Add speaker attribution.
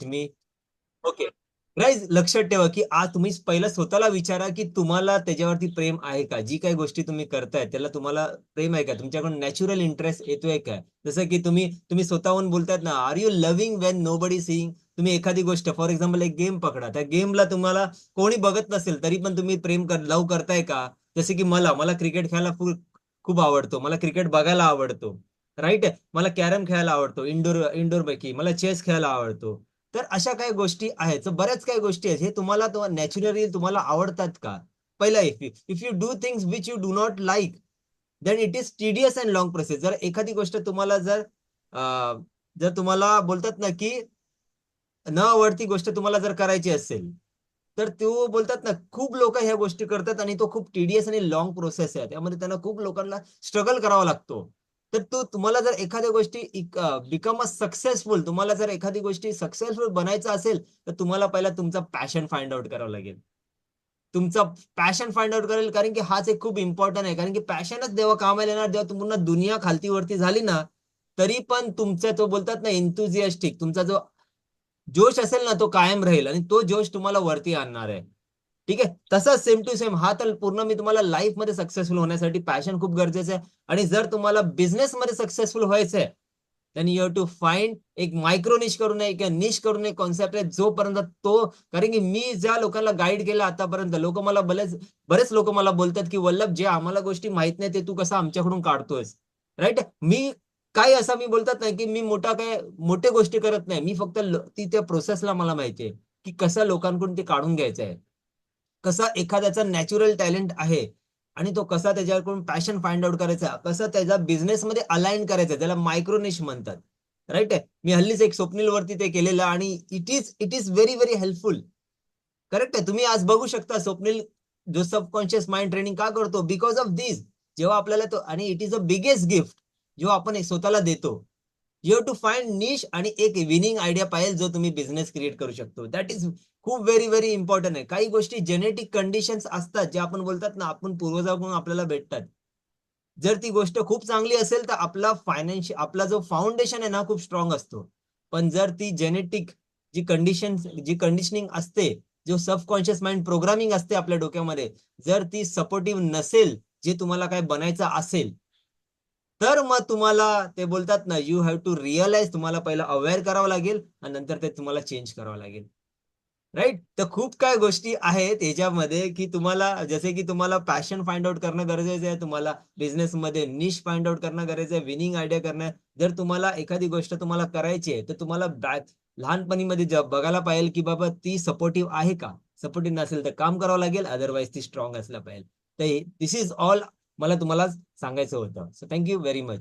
Speaker 1: तुम्ही? Okay guys लक्षात ठेवा की आज तुम्ही पहिलं स्वतःला विचारा की तुम्हाला त्याच्यावरती प्रेम आहे का? जी काही गोष्टी तुम्ही करताय त्याला तुम्हाला प्रेम आहे का? तुमच्याकडून नॅचरल इंटरेस्ट येतोय का? जसं की तुम्ही तुम्ही स्वतःहून बोलतायत ना are you loving when nobody seeing तुम्ही एखादी गोष्ट फॉर एक्झाम्पल एक गेम पकडा. त्या गेमला तुम्हाला कोणी बघत नसेल तरी पण तुम्ही प्रेम कर लव करताय का? जसे की मला मला क्रिकेट खेळायला खूप खूप आवडतो. मला क्रिकेट बघायला आवडतो. राईट मला कॅरम खेळायला आवडतो. इंडोर इंडोर पैकी. मला चेस खेळायला आवडतो. तर अशा काही गोष्टी आहेत. तर बऱ्याच काही गोष्टी आहेत. हे तुम्हाला नॅचरली तुम्हाला आवडतात का? पहिला if you if you do things which you do not like then it is tedious and long process जर एखादी गोष्ट तुम्हाला जर जर तुम्हाला बोलतात ना की न आवडती गोष्ट तुम्हाला जर करायची असेल तर तो बोलतात ना खूप लोक ह्या गोष्टी करतात आणि तो खूप टीडीएस आणि लॉंग प्रोसेस आहे. त्यामध्ये त्यांना खूप लोकांना स्ट्रगल करावा लागतो. तर तो तुम्हाला जर एखाद्या गोष्टी बिकम अ सक्सेसफुल तुम्हाला जर एखादी गोष्टी सक्सेसफुल बनायचं असेल तर तुम्हाला पहिला तुमचा पॅशन फाइंड आउट करावं लागेल. तुमचा पॅशन फाइंड आउट करेल कारण की हाच एक खूप इम्पॉर्टंट आहे. कारण की पॅशनच जेव्हा कामाला येणार जेव्हा पूर्ण दुनिया खालती वरती झाली ना तरी पण तुमचा तो बोलतात ना एन्थुझियास्टिक तुमचा जो जोश असेल ना तो कायम राहील आणि तो जोश तुम्हाला वरती आणणार आहे. ठीक आहे? तसंच सेम टू सेम हा तर पूर्ण मी तुम्हाला लाईफमध्ये सक्सेसफुल होण्यासाठी पॅशन खूप गरजेचं आहे. आणि जर तुम्हाला बिझनेस मध्ये सक्सेसफुल व्हायचं आहे then you have to find एक मायक्रो निश करून एक निश करून एक कॉन्सेप्ट आहे जोपर्यंत तो कारण की मी ज्या लोकांना गाईड केला आतापर्यंत लोक मला बरेच बरेच लोक मला बोलतात की वल्लभ जे आम्हाला गोष्टी माहीत नाही ते तू कसं आमच्याकडून काढतोयस? राईट मी काय असं मी बोलतात नाही की मी मोठा काय मोठे गोष्टी करत नाही. मी फक्त ती त्या प्रोसेसला मला माहितीये की कसं लोकांकडून ते काढून घ्यायचं आहे. कसा एखाद्याचा नॅचरल टॅलेंट आहे आणि तो कसा त्याच्याकडून पॅशन फाइंड आउट करायचा कसा त्याचा बिझनेस मध्ये अलाइन करायचा त्याला मायक्रोनिश म्हणतात. राईट मी हल्लीच एक स्वप्नील वरती ते केलेलं आणि it is it is very very helpful correct आहे? तुम्ही आज बघू शकता स्वप्नील जो सबकॉन्शियस माइंड ट्रेनिंग का करतो? बिकॉज ऑफ दिस जेव्हा आपल्याला तो आणि it is a biggest gift जेव्हा आपण स्वतःला देतो you have to find niche आणि एक विनिंग आयडिया पाहिजे जो तुम्ही बिझनेस क्रिएट करू शकतो. दॅट इज खूप व्हेरी व्हेरी इम्पॉर्टंट आहे. काही गोष्टी जेनेटिक कंडिशन्स असतात जे आपण बोलतात ना आपण पूर्वजाकडून आपल्याला भेटतात. जर ती गोष्ट खूप चांगली असेल तर आपला फायनान्शियल आपला जो फाउंडेशन आहे ना खूप स्ट्रॉंग असतो. पण जर ती जेनेटिक जी कंडिशन जी कंडिशनिंग असते जो सबकॉन्शियस माइंड प्रोग्रामिंग असते आपल्या डोक्यामध्ये जर ती सपोर्टिव्ह नसेल जे तुम्हाला काय बनायचं असेल तर मग तुम्हाला ते बोलतात ना यू हॅव टू रिअलाइज तुम्हाला पहिला अवेअर करावं लागेल आणि नंतर ते तुम्हाला चेंज करावं लागेल. राईट तर खूप काय गोष्टी आहेत याच्यामध्ये की तुम्हाला जसे की तुम्हाला पॅशन फाइंड आउट करणं गरजेचं आहे तुम्हाला बिझनेस मध्ये निश फाइंड आउट करणं गरजेचं आहे विनिंग आयडिया करणं जर तुम्हाला एखादी गोष्ट तुम्हाला करायची आहे तर तुम्हाला लहानपणीमध्ये बघायला पाहिजे की बाबा ती सपोर्टिव्ह आहे का? सपोर्टिव्ह नसेल तर काम करावं लागेल अदरवाईज ती स्ट्रॉंग असलं पाहिजे. तर दिस इज ऑल मला तुम्हाला सांगायचं होतं. So thank you very much